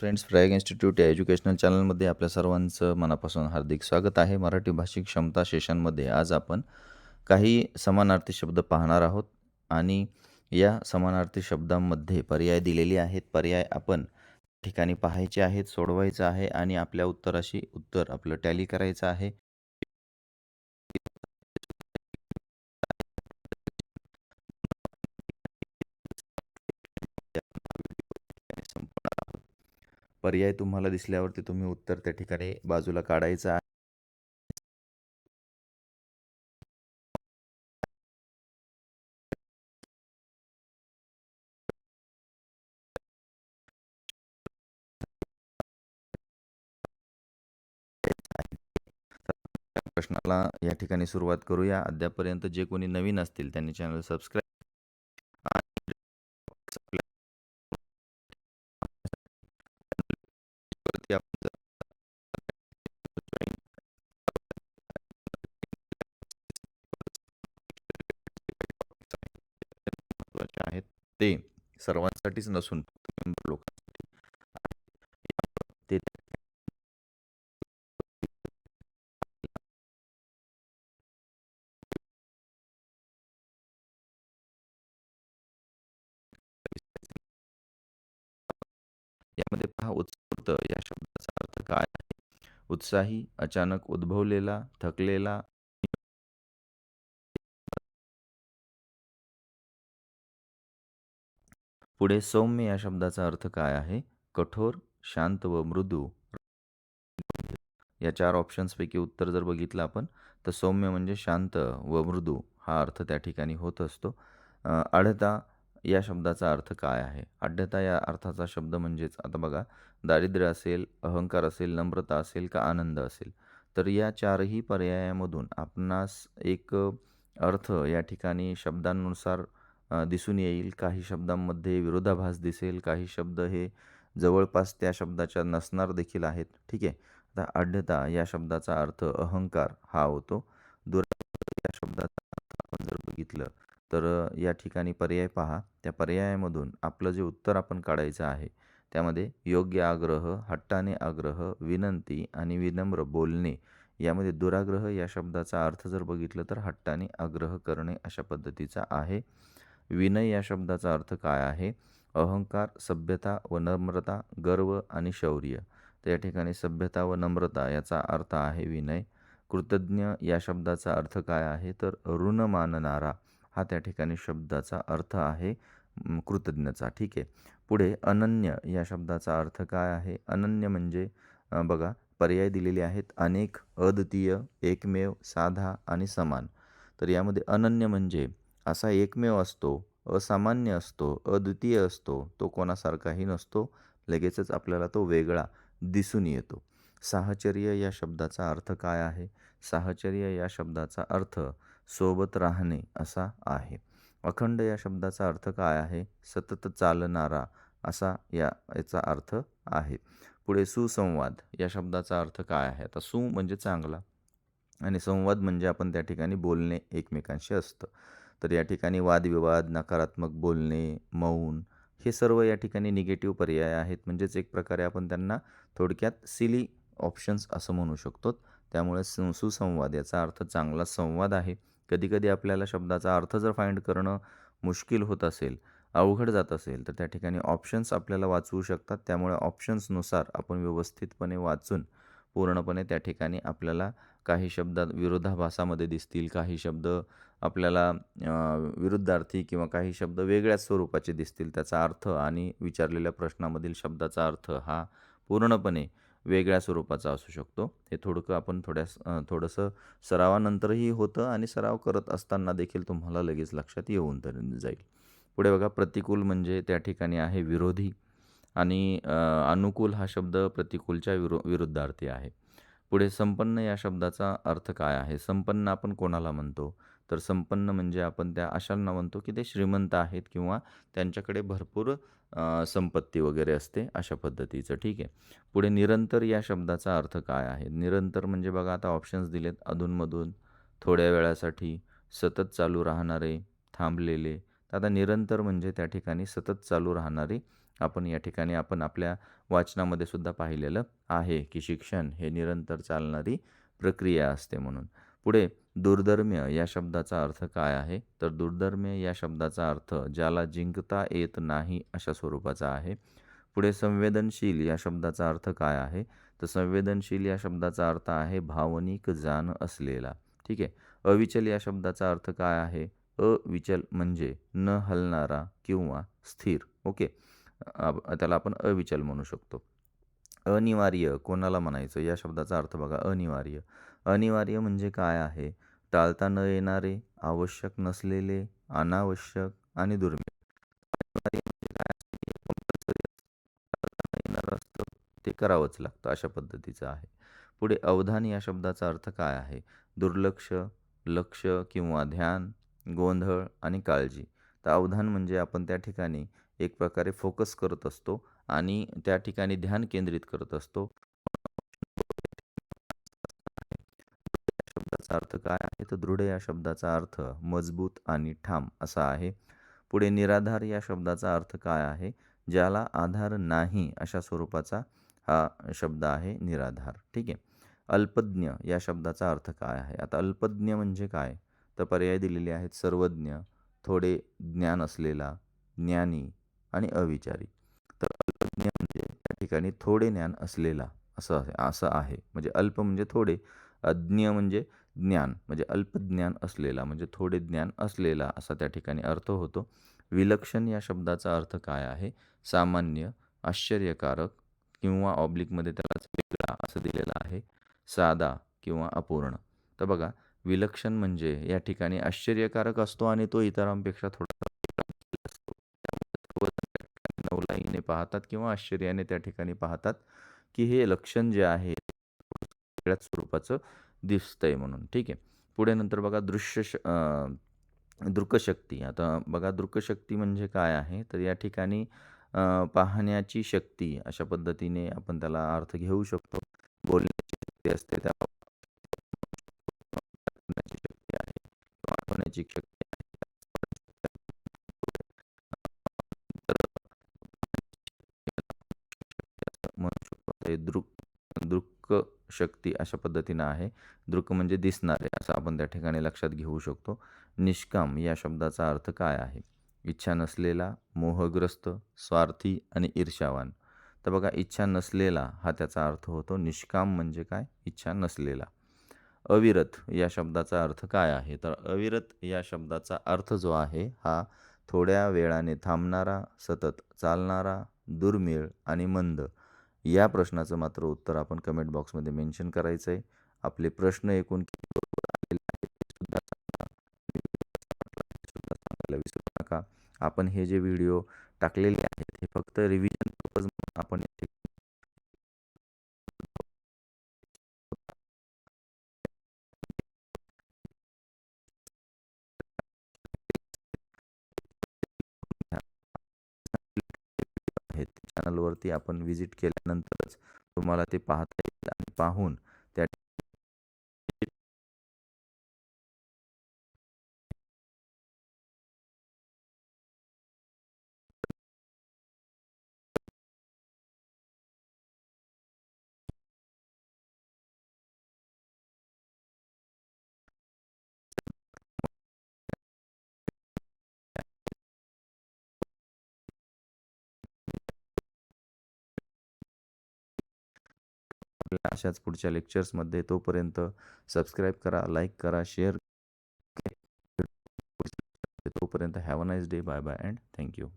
Friends फ्रॅग institute या educational चॅनलमध्ये आपल्या सर्वांचं मनापासून हार्दिक स्वागत आहे. मराठी भाषिक क्षमता सेशनमध्ये आज आपण काही समानार्थी शब्द पाहणार आहोत आणि या समानार्थी शब्दांमध्ये पर्याय दिलेले आहेत. पर्याय आपण ठिकाणी पाहायचे आहेत सोडवायचं आहे आणि आपल्या उत्तराशी उत्तर आपलं टॅली करायचं आहे. पर्याय तुम्हाला दिसल्यावरती तुम्ही उत्तर त्या ठिकाणी बाजूला काढायचं आहे. प्रश्नाला या ठिकाणी सुरुवात करूया. अद्यापर्यंत जे कोणी नवीन असतील त्यांनी चॅनल सबस्क्राईब ते सर्वांसाठीच नसून फक्त लोकांसाठी ते यामध्ये पहा उत्स्फूर्त या शब्दाचा अर्थ काय आहे? उत्साही अचानक उद्भवलेला थकलेला पुढे सौम्य या शब्दाचा अर्थ काय आहे? कठोर शांत व मृदू. या चार ऑप्शन्सपैकी उत्तर जर बघितलं आपण तर सौम्य म्हणजे शांत व मृदू हा अर्थ त्या ठिकाणी होत असतो. आढता या शब्दाचा अर्थ काय आहे? आढ्यता या अर्थाचा शब्द म्हणजेच आता बघा दारिद्र्य असेल अहंकार असेल नम्रता असेल का आनंद असेल? तर या चारही पर्यायामधून आपणास एक अर्थ या ठिकाणी शब्दांनुसार दिसून येईल. काही शब्दांमध्ये विरोधाभास दिसेल काही शब्द हे जवळपास त्या शब्दाच्या नसणार देखील आहेत. ठीक आहे? आता आढ्यता या शब्दाचा अर्थ अहंकार हा होतो. दुराग्रह या शब्दाचा अर्थ आपण जर बघितलं तर या ठिकाणी पर्याय पहा. त्या पर्यायामधून आपलं जे उत्तर आपण काढायचं आहे त्यामध्ये योग्य आग्रह हट्टाने आग्रह विनंती आणि विनम्र बोलणे यामध्ये दुराग्रह या शब्दाचा अर्थ जर बघितलं तर हट्टाने आग्रह करणे अशा पद्धतीचा आहे. विनय या शब्दाचा अर्थ काय आहे? अहंकार सभ्यता व नम्रता गर्व आणि शौर्य. तर या ठिकाणी सभ्यता व नम्रता याचा अर्थ आहे विनय. कृतज्ञ या शब्दाचा अर्थ काय आहे? तर ऋण मानणारा हा त्या ठिकाणी शब्दाचा अर्थ आहे कृतज्ञचा. ठीक आहे. पुढे अनन्य या शब्दाचा अर्थ काय आहे? अनन्य म्हणजे बघा पर्याय दिलेले आहेत अनेक अद्वितीय एकमेव साधा आणि समान. तर यामध्ये अनन्य म्हणजे असा एकमेव असतो असामान्य असतो अद्वितीय असतो तो कोणासारखाही नसतो. लगेचच आपल्याला तो वेगळा दिसून येतो. साहचर्य या शब्दाचा अर्थ काय आहे? साहचर्य या शब्दाचा अर्थ सोबत राहणे असा आहे. अखंड या शब्दाचा अर्थ काय आहे? सतत चालणारा असा या याचा अर्थ आहे. पुढे सुसंवाद या शब्दाचा अर्थ काय आहे? आता सु म्हणजे चांगला आणि संवाद म्हणजे आपण त्या ठिकाणी बोलणे एकमेकांशी असतं. तर या ठिकाणी वादविवाद नकारात्मक बोलणे मौन हे सर्व या ठिकाणी निगेटिव्ह पर्याय आहेत. म्हणजेच एक प्रकारे आपण त्यांना थोडक्यात सिली ऑप्शन्स असं म्हणू शकतो. त्यामुळे सुसंवाद याचा अर्थ चांगला संवाद आहे. कधीकधी आपल्याला शब्दाचा अर्थ जर फाइंड करणं मुश्किल होत असेल अवघड जात असेल तर त्या ठिकाणी ऑप्शन्स आपल्याला वाचवू शकतात. त्यामुळे ऑप्शन्सनुसार आपण व्यवस्थितपणे वाचून पूर्णपणे त्या ठिकाणी आपल्याला काही शब्द विरोधाभासामध्ये दिसतील काही शब्द आपल्याला विरुद्धार्थी किंवा काही शब्द वेगळ्याच स्वरूपाचे दिसतील त्याचा अर्थ आणि विचारलेल्या प्रश्नामधील शब्दाचा अर्थ हा पूर्णपणे वेगळ्या स्वरूपाचा असू शकतो. हे थोडकं आपण थोड्यास थोडंसं सरावानंतरही होतं आणि सराव करत असताना देखील तुम्हाला लगेच लक्षात येऊन तर जाईल. पुढे बघा प्रतिकूल म्हणजे त्या ठिकाणी आहे विरोधी आणि अनुकूल हा शब्द प्रतिकूलच्या विरो विरुद्धार्थी आहे. पुढे संपन्न या शब्दाचा अर्थ काय आहे? संपन्न आपण कोणाला म्हणतो? तर संपन्न म्हणजे आपण त्या अशांना म्हणतो की ते श्रीमंत आहेत किंवा त्यांच्याकडे भरपूर संपत्ती वगैरे असते अशा पद्धतीचं. ठीक आहे? पुढे निरंतर या शब्दाचा अर्थ काय आहे? निरंतर म्हणजे बघा आता ऑप्शन्स दिलेत अधूनमधून थोड्या वेळासाठी सतत चालू राहणारे थांबलेले. तर आता निरंतर म्हणजे त्या ठिकाणी सतत चालू राहणारी आपण या ठिकाणी आपण आपल्या वाचनामध्ये सुद्धा पाहिलेलं आहे की शिक्षण हे निरंतर चालणारी प्रक्रिया असते म्हणून. पुढे दुर्धर्म्य या शब्दाचा अर्थ काय आहे? तर दुर्धर्म्य या शब्दाचा अर्थ ज्याला जिंकता येत नाही अशा स्वरूपाचा आहे. पुढे संवेदनशील या शब्दाचा अर्थ काय आहे? तर संवेदनशील या शब्दाचा अर्थ आहे भावनिक जाण असलेला. ठीक आहे. अविचल या शब्दाचा अर्थ काय आहे? अविचल म्हणजे न हलणारा किंवा स्थिर. ओके. त्याला आपण अविचल म्हणू शकतो. अनिवार्य कोणाला म्हणायचं? या शब्दाचा अर्थ बघा अनिवार्य. अनिवार्य म्हणजे काय आहे? टाळता न येणारे आवश्यक नसलेले अनावश्यक आणि दुर्मिळ. म्हणजे ते करावंच लागतं अशा पद्धतीचं आहे. पुढे अवधान या शब्दाचा अर्थ काय आहे? दुर्लक्ष लक्ष किंवा ध्यान गोंधळ आणि काळजी. तर अवधान म्हणजे आपण त्या ठिकाणी एक प्रकारे फोकस करत असतो आणि त्या ठिकाणी ध्यान केंद्रित करत असतो. शब्दाचा अर्थ काय आहे? तर दृढ या शब्दाचा अर्थ मजबूत आणि ठाम असा आहे. पुढे निराधार या शब्दाचा अर्थ काय आहे? ज्याला आधार नाही अशा स्वरूपाचा हा शब्द आहे निराधार. ठीक आहे? अल्पज्ञ या शब्दाचा अर्थ काय आहे? आता अल्पज्ञ म्हणजे काय? तर पर्याय दिलेले आहेत सर्वज्ञ थोडे ज्ञान असलेला ज्ञानी आणि अविचारी. तर अल्पज्ञ म्हणजे त्या ठिकाणी थोडे ज्ञान असलेला असं असं आहे. म्हणजे अल्प म्हणजे थोडे अज्ञ म्हणजे ज्ञान. म्हणजे अल्पज्ञान असलेला म्हणजे थोडे ज्ञान असलेला असा त्या ठिकाणी अर्थ होतो. विलक्षण या शब्दाचा अर्थ काय आहे? सामान्य आश्चर्यकारक किंवा ऑब्लिकमध्ये त्यालाच वेगळा असं दिलेलं आहे. साधा किंवा अपूर्ण. तर बघा विलक्षण म्हणजे या ठिकाणी आश्चर्यकारक असतो आणि तो इतरांपेक्षा थोडासा आईने पाहतात किंवा आश्चर्याने त्या ठिकाणी पाहतात की हे लक्षण जे आहे वेगळ्याच स्वरूपाचं दिसतंय म्हणून. ठीक आहे. पुढे नंतर बघा दृश्य श दृकशक्ती. आता बघा दृकशक्ती म्हणजे काय आहे? तर या ठिकाणी पाहण्याची शक्ती अशा पद्धतीने आपण त्याला अर्थ घेऊ शकतो. बोलण्याची शक्ती असते त्या शक्ती आहे. शक्ती म्हणू दृक दृक्क शक्ती अशा पद्धतीनं आहे. दृक म्हणजे दिसणारे असं आपण त्या ठिकाणी लक्षात घेऊ शकतो. निष्काम या शब्दाचा अर्थ काय आहे? इच्छा नसलेला मोहग्रस्त स्वार्थी आणि ईर्षावान तर बघा इच्छा नसलेला हा त्याचा अर्थ होतो. निष्काम म्हणजे काय? इच्छा नसलेला. अविरत या शब्दाचा अर्थ काय आहे? तर अविरत या शब्दाचा अर्थ जो आहे हा थोड्या वेळाने थांबणारा सतत चालणारा दुर्मिळ आणि मंद या प्रश्नाचं मात्र उत्तर आपण कमेंट बॉक्समध्ये मेन्शन करायचं आहे आपले प्रश्न एकूण बरोबर सुद्धा विसरू नका. आपण हे जे व्हिडिओ टाकलेले आहेत हे फक्त रिव्हिजन चॅनलवरती आपण व्हिजिट केल्यानंतरच तुम्हाला ते पाहता येईल आणि पाहून त्या आपल्या अशाच पुढच्या लेक्चर्समध्ये. तोपर्यंत सबस्क्राईब करा लाईक करा शेअर तोपर्यंत have a nice day. Bye bye and thank you.